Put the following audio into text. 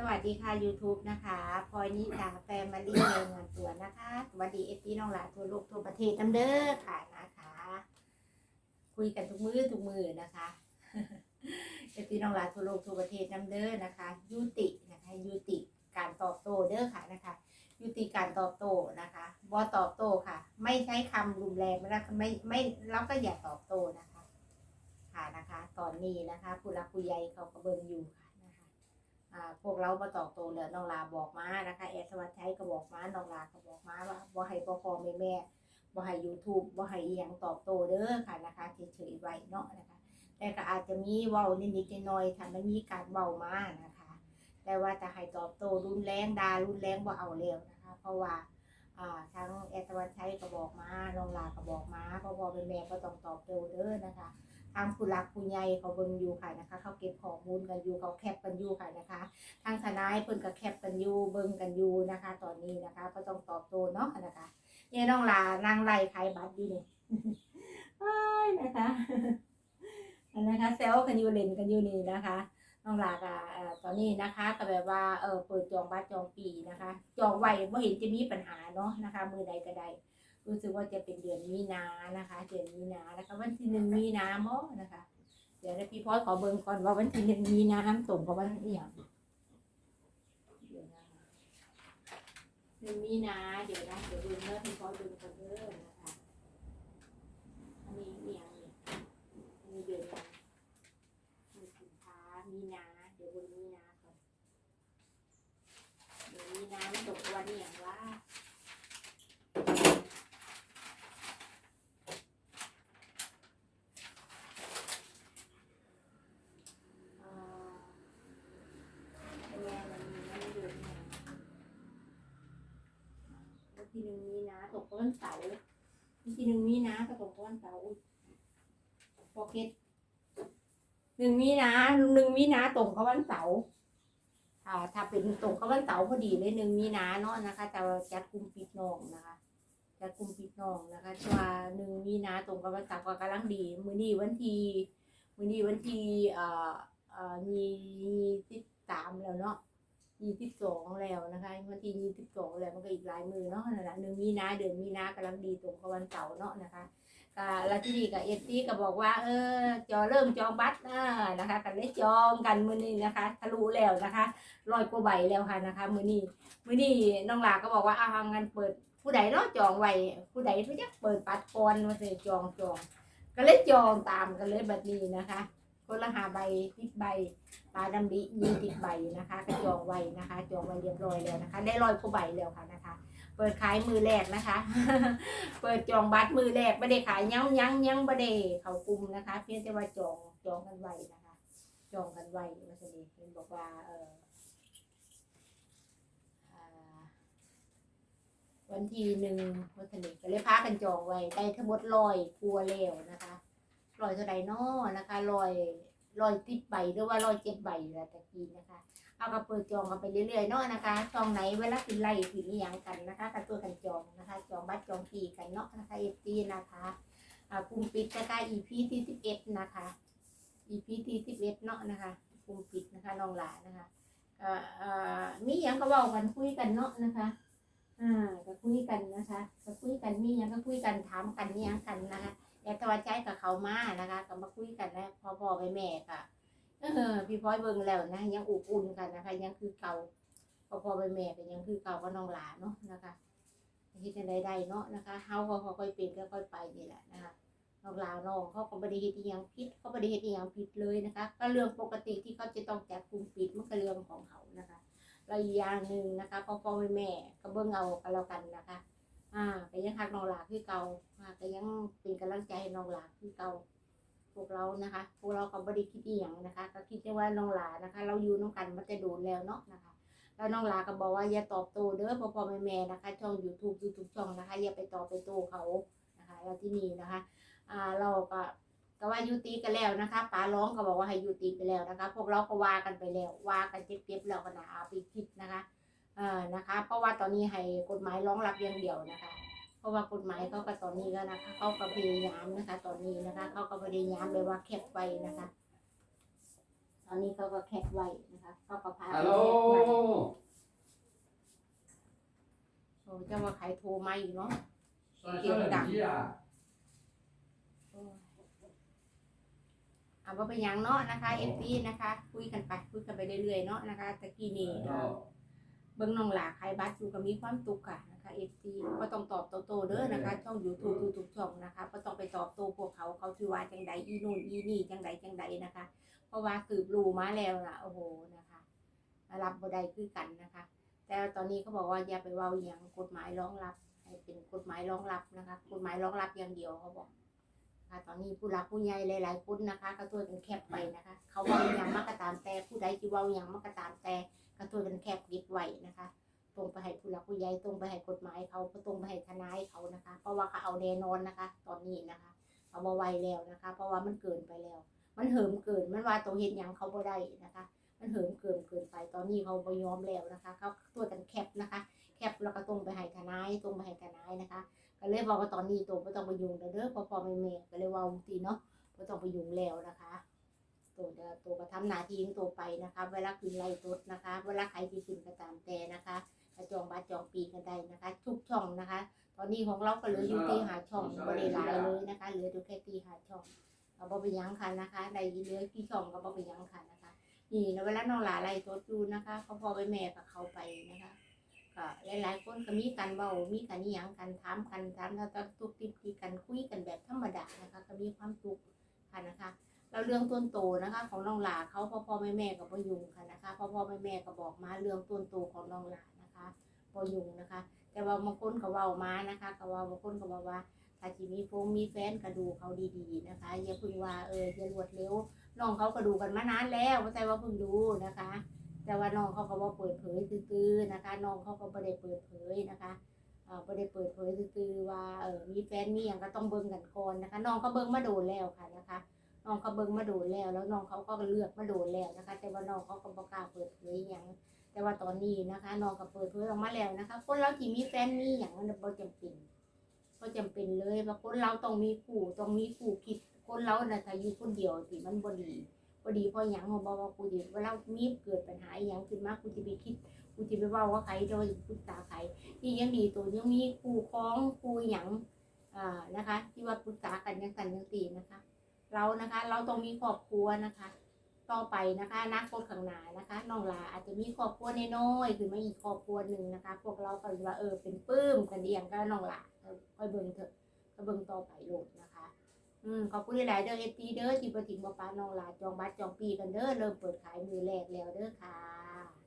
สวัสดีค่ะ YouTube นะคะพลอยนิดาแฟมิลี่ในงานตัวนะคะ สวัสดีเอฟซีน้องหลานทั่วโลกทั่วประเทศน้ำเด้อค่ะนะคะ คุยกันทุกมือทุกมือนะคะเอฟซีน้องหลานทั่วโลกทั่วประเทศน้ำเด้อนะคะ ยุตินะคะยุติการตอบโต้เด้อค่ะนะคะ ยุติการตอบโต้นะคะบ่ตอบโต้ค่ะ ไม่ใช้คำรุนแรงไม่ไม่ไม่แล้วก็อย่าตอบโต้นะคะ ค่ะนะคะ ตอนนี้นะคะผู้รักผู้ใหญ่เขาก็เบิ่งอยู่ค่ะ พวกเรามาตอบโต้แล้วน้องลาบอกมานะคะแอดสวัสดิ์ชัยก็บอกมาน้องลาก็บอกมาว่าบ่ให้พ่อพ่อแม่แม่บ่ให้ YouTube บ่ให้อีหยังตอบโต้เด้อค่ะนะคะเฉยๆไว้เนาะนะคะ แต่ก็อาจจะมีเว้านิดๆหน่อยๆถ้ามันมีการเว้ามานะคะ แต่ว่าจะให้ตอบโต้รุนแรงด่ารุนแรงบ่เอาแล้วนะคะ เพราะว่าอ่าทั้งแอดสวัสดิ์ชัยก็บอกมาน้องลาก็บอกมาพ่อพ่อแม่แม่ก็ต้องตอบโต้เด้อนะคะ ทางผู้หลักผู้ใหญ่เขาเบิ่งอยู่ค่ะนะคะ เขาเก็บข้อมูลกันอยู่เขาแคปกันอยู่ค่ะนะคะ ทางทนายเพิ่นก็แคปกันอยู่เบิ่งกันอยู่นะคะ ตอนนี้นะคะก็ต้องตอบโต้เนาะนะคะเนี่ยน้องลานางไล่ขายบัตรอยู่นี่เอ้ยนะคะอันนะคะเซลกันอยู่เล่นกันอยู่นี่นะคะน้องลาก็เอ่อตอนนี้นะคะก็แบบว่าเออเปิดจองบัตรจองปีนะคะ จองไว้บ่เห็นจะมีปัญหาเนาะนะคะ มือใดก็ได้ รู้สึกว่าจะเป็นเดือนมีนานะคะ เดือนมีนานะคะวันที่หนึ่งมีนาโมนะคะ เดี๋ยวนะพี่พอสขอเบิ่งก่อนว่าวันที่หนึ่งมีนาตรงกับวันนี้อย่างเดี๋ยวนะคะหนึ่งมีนาเดี๋ยวนะเดี๋ยวเบิ่งเนื้อพี่พอสเบิ่งก่อนเด้อนะคะอันนี้เอียงนี่อันนี้เดือนมีสินค้ามีนาเดี๋ยวเบิ่งมีนาก่อนเดี๋ยวมีนามันตรงกับวันนี้อย่างว่าเป็นไงมันมีมันเดือนเนี่ยวันที่หนึ่งมีนาตกวัน เสาร์วันที่หนึ่งมีนาก็ตกวันเสาร์อุ๊ยโอเคหนึ่งมีนาหนึ่งมีนาตรงกับวันเสาร์อ่าถ้าเป็นตรงกับวันเสาร์พอดีเลยหนึ่งมีนาเนาะนะคะจะจัดกลุ่มปิดน้องนะคะจัดกลุ่มปิดน้องนะคะช่ว่าหนึ่งมีนาตรงกับวันเสาร์ก็กำลังดี มือนี้วันที่มือนี้วันที่เอ่อเอ่อยี่สิบสามแล้วเนาะ ยี่สิบสองแล้วนะคะวันที่ยี่สิบสองแล้วมันก็อีกหลายมือเนาะนั่นแหละหนึ่งมีนาเดือนมีนากำลังดีตรงกับวันเสาร์เนาะนะคะก็แล้วที่นี่กับเอฟซีก็บอกว่า เออ จอเริ่มจองบัตรนะนะคะกันได้จองกันมือนี้นะคะทะลุแล้วนะคะร้อยกว่าใบแล้วค่ะนะคะ มือนี้มือนี้น้องหลาก็บอกว่าอ่างั้นเปิดผู้ใดเนาะจองไว้ผู้ใดรู้จักเปิดบัตรก่อนมาเสิจองจองก็เลยจองตามกันเลยแบบนี้นะคะ คนละหาใบติดใบปลาดำดิยีติดใบนะคะก็จองไว้นะคะจองไว้เรียบร้อยแล้วนะคะ ได้ร้อยกว่าใบแล้วค่ะนะคะ เปิดขายมือแรกนะคะ เปิดจองบัตรมือแรกไม่ได้ขายยั้งยั้งยั้งไม่ได้เขากลุ่มนะคะ เพียงแต่ว่าจองจองกันไว้นะคะ จองกันไว้มาสนิทเห็นบอกว่าเออวันที่หนึ่งวันสนิทก็เลยพากันจองไว้ได้ทั้งหมดร้อยครัวแล้วนะคะ ลอยเท่าใดนอนะคะลอยลอยติดใบหรือว่าลอยเจ็ดใบล้วแต่กี้นะคะ เอากระเปิดจองกันไปเรื่อยๆเนาะนะคะจองไหนเวลาขึ้นไล่ขึ้นนี่ยังกันนะคะกันตัวกันจองนะคะจองบัตรจองปีกันเนาะนะคะเอฟซีนะคะอ่ากลุ่มปิดนะคะ EP ที่สิบเอ็ดนะคะ EP ที่สิบเอ็ดเนาะนะคะกลุ่มปิดนะคะน้องหลานนะคะเอ่อเอ่อมีหยังก็เว้ากันคุยกันเนาะนะคะอ่าก็คุยกันนะคะก็คุยกันมีหยังก็คุยกันถามกันมีหยังกันนะคะ อยากจะว่าใจกับเขามานะคะก็มาคุยกันนะพอพ่อแม่แม่ค่ะเออพี่พ้อยเบิ่งแล้วนะยังอบอุ่นกันนะคะ ยังคือเก่าพอพ่อแม่แม่ก็ยังคือเก่าก็น้องหลานเนาะนะคะคิดในใดๆเนาะนะคะเฮาก็ค่อยๆเป็นค่อยๆไปนี่แหละนะคะน้องหลานน้องเขาก็ไม่ได้เฮ็ดอหยังผิดเขาไม่ได้เฮ็ดอหยังผิดเลยนะคะ ก็เรื่องปกติที่เขาจะต้องจัดกลุ่มปิดมันก็เรื่องของเขานะคะแล้วอีกอย่างหนึ่งนะคะพ่อพ่อแม่แม่ก็เบิ่งเอากันแล้วกันนะคะ อ่าก็ยังฮักน้องหลาคือเก่าอ่าก็ยังเป็นกำลังใจให้น้องหลาคือเก่าพวกเรานะคะ พวกเราก็บริคิดอีหยังนะคะ ก็คิดแค่ว่าน้องหลานะคะ เราอยู่น้องกันมันจะโดนแล้วเนาะนะคะแล้วน้องหลาก็บอกว่าอย่าตอบโต้เด้อพ่อพ่อแม่แม่นะคะ ช่อง YouTube YouTube ช่องนะคะ อย่าไปตอบไปโต้เขานะคะแล้วที่นี่นะคะ อ่าเราก็ก็ว่ายุติกันแล้วนะคะป้าร้องก็บอกว่าให้ยุติไปแล้วนะคะ พวกเราก็ว่ากันไปแล้วว่ากันเจ็บๆแล้วก็นะเอาไปคิดนะคะเอ่อนะคะ เพราะว่าตอนนี้ให้กฎหมายรองรับอย่างเดียวนะคะ เพราะว่ากฎหมายเขาก็ตอนนี้ก็นะคะเขาก็พยายามนะคะ ตอนนี้นะคะเขาก็พยายามเลยว่าแคบไว้นะคะ ตอนนี้เขาก็แคปไว้นะคะเขาก็พาไปฮัลโหลแคปไว้โอ้เจะว่าใครโทรมาอีกเนาะ Sono solo via. โอ้ยเอาว่าเป็นหยังเนาะนะคะเอฟซีนะคะ คุยกันไปคุยกันไปเรื่อยๆเนาะนะคะตะกี้นี่เอ่อ No. เบิ้งน้องหลาใครบัตรอยู่ก็มีความตุกค่ะนะคะเอฟซีก็ต้องตอบโตๆเด้อนะคะช่องยูทูบทุกๆช่องนะคะก็ต้องไปตอบโตพวกเขาเขาชื่อว่าจังใดอีนู่นอีนี่จังใดจังใดนะคะ เพราะว่าสืบรู้มาแล้วล่ะโอ้โหนะคะรับบ่ได้คือกันนะคะ แต่ตอนนี้เขาบอกว่าอย่าไปเว้าอหย่างกฎหมายรองรับให้เป็นกฎหมายรองรับนะคะกฎหมายรองรับอย่างเดียวเขาบอกค่ะตอนนี้ผู้หลักผู้ใหญ่หลายๆคนนะคะ ก็ตัวกันแคบไปนะคะ เขาเว้าอหย่างมากก็ตามแต่ผู้ใดที่เว้าอหย่างมากก็ตามแต่ ก็ตัวกันแคบเก็บไว้นะคะ ตรงไปให้ผู้หลักผู้ใหญ่ตรงไปให้กฎหมายเขาก็ตรงไปให้ทนายเขานะคะ เพราะว่าเขาเอาแน่นอนนะคะ ตอนนี้นะคะเอามาไวแล้วนะคะ เพราะว่ามันเกินไปแล้ว มันเหิมเกินมันว่าตัวเห็นหยังเขาบ่ได้นะคะ มันเหิมเกินเกินไปตอนนี้เขาบ่ยอมแล้วนะคะ เขาตัวกันแคปนะคะ แคปแล้วก็ตรงไปให้ทนายตรงไปให้ทนายนะคะ ก็เลยบอกว่าตอนนี้ตัวไม่ต้องไปยุ่งแล้วเด้อพอพอแม่แม่ก็เลยว่าทีเนาะไม่ต้องไปยุ่งแล้วนะคะ ตัวเดียวตัวก็ทำหน้าที่ของตัวไปนะคะ เวลาขึ้นไล่ตดนะคะ เวลาใครที่ขึ้นก็ตามแต่นะคะกระจองบัตรจองปีกันได้นะคะ ทุกช่องนะคะ ตอนนี้ของเราก็เหลืออยู่ที่หาช่องบริหลายเลยนะคะเหลืออยู่แค่ที่หาช่องเราบ่ไปยั้งคันนะคะในเหลือที่ช่องก็บ่ไปยั้งคันนะคะ นี่นเวลาน้องหลาไล่ตดอยู่นะคะเขาพอไปแม่กับเขาไปนะคะก็หลายๆคนก็มีกันเบามีกันนิยังกันถามกันถามแล้วก็ตุกติกที่กันคุยกันแบบธรรมดานะคะ ก็มีความสุขค่ะนะคะ แล้วเรื่องต้นโตนะคะ ของน้องหลาเขาพ่อพ่อแม่แม่กับพ่อยุงค่ะนะคะพ่อพ่อแม่แม่ก็บอกมาเรื่องต้นโตของน้องหลานะคะพ่อยุงนะคะ แต่ว่าบางคนก็เว้ามานะคะก็ว่าบางคนก็บอกว่าถ้าจีมีฟงมีแฟนก็ดูเขาดีๆนะคะอย่าพึ่งว่าเอออย่ารวดเร็วน้องเขาก็ดูกันมานานแล้วไม่ใช่ว่าเพิ่งดูนะคะ แต่ว่าน้องเขาก็บ่เปิดเผยตื้อๆนะคะน้องเขาก็ไม่ได้เปิดเผยนะคะเอ่อไม่ได้เปิดเผยตื้อว่าเออมีแฟนมีอย่างก็ต้องเบิ่งกันก่อนนะคะ น้องเขาเบิ่งมาโดนแล้วค่ะนะคะ น้องเขาเบิ่งมาโดนแล้ว แล้วน้องเขาก็เลือกมาโดนแล้วนะคะ แต่ว่าน้องเขาก็บ่กล้าเปิดเผยอย่างแต่ว่าตอนนี้นะคะน้องก็เปิดเผยออกมาแล้วนะคะ คนเราที่มีแฟนมีอย่างนั้นบ่จำเป็นบ่จำเป็นเลยว่าคนเราต้องมีคู่ต้องมีคู่คิดคนเราน่ะถ้าอยู่คนเดียวสิมันบ่ดีบ่ดีเพราะหยังเขาบอกว่ากูสิเวลาเมีเกิดปัญหาอหยังขึ้นมากูสิไปคิดกูสิไปว้าว่าใครโดยปรึกษาใครนี่ยังดีตัวยังมีคู่ครองคู่หยังอ่านะคะ ที่ว่าปรึกษากันจังซั่นจังซี่นะคะ เรานะคะ เราต้องมีครอบครัวนะคะ ต่อไปนะคะอนาคตข้างหน้านะคะน้องลาอาจจะมีครอบครัวน้อยๆคือมาอีกครอบครัวหนึ่งนะคะ พวกเราก็ว่าเออเป็นปื้มกันเดียงก็น้องลาค่อยเบิ่งเถอะก็เบิ่งต่อไปลงนะคะ อืมขอบคุณหลายเด้อเอฟซีเด้อที่ประถิมมาป้าน้องลาจองบัตรจองปีกันเด้อเริ่มเปิดขายมือแรกแล้วเด้อค่ะ